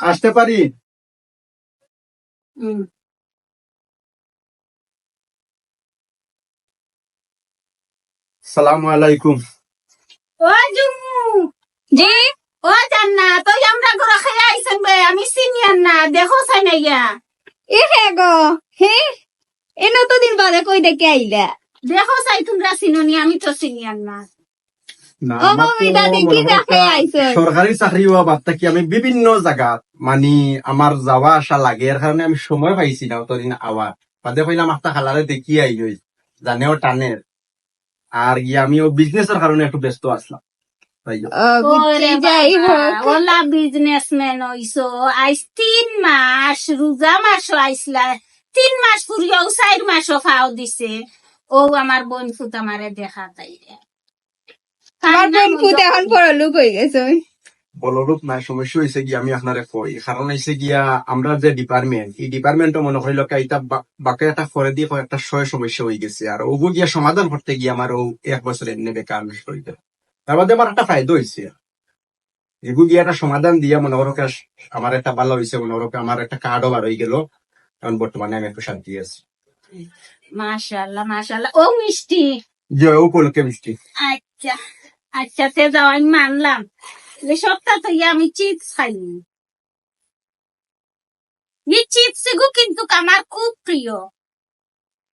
আসতে পারি। সালামু আলাইকুম। ও জুমু জি? ও জান্না তুই আমরা ঘরে খেয়ে আইছেন বে আমি সিনিয়র না দেখো চাই না ইয়া এ হে গো হে এ দিন বাদে কই দেখে আইলা? দেখো চাই তোমরা চিনুনি আমি তো সিনিয়র না। সরকারি চাকরি হওয়া বাদ থাকি আমি বিভিন্ন জায়গাত মানে আমার যাওয়া আসা লাগে এর কারণে আমি সময় পাইছি না অতদিন আওয়ার বাদে কইলাম একটা খালারে দেখি আই হই জানেও টানের আর গিয়ে আমি আমিও বিজনেসের কারণে একটু ব্যস্ত আসলাম। ও বুঝছি যাই হোক ওলা বিজনেসম্যান হইছো আইস তিন মাস রোজা মাসও আইসলা তিন মাস ফুরিয়াও চার মাসও ফাও দিছে। ও আমার বোন ফুত আমারে দেখা তাই রে আমার বোন ফুট এখন পড়লুক হয়ে গেছে বলরূপ নাই সমস্যা হয়েছে গিয়া আমি আপনারে কই কারণ হয়েছে গিয়া আমরা যে ডিপার্টমেন্ট এই ডিপার্টমেন্টও মনে করিল এটা বাকি একটা করে দিয়ে একটা শয় সমস্যা হয়ে গেছে। আর ওগু গিয়া সমাধান করতে গিয়ে আমার ও এক বছর এমনি বেকার নষ্ট গেল তার মধ্যে আমার একটা ফায়দা হয়েছে এগু গিয়া একটা সমাধান দিয়া মনে করো আমার একটা ভালো হয়েছে মনে করো আমার একটা কার্ডও বার হয়ে গেল। এখন বর্তমানে আমি একটু শান্তি আছি। মাশাল্লাহ মাশাল্লাহ ও মিষ্টি। যে ও কলকে মিষ্টি। আচ্ছা। আচ্ছা তে যাও, আমি মানলাম। সপ্তাহ তো আমি চিপস খাইনি। এই চিপস কিন্তু আমার খুব প্রিয়।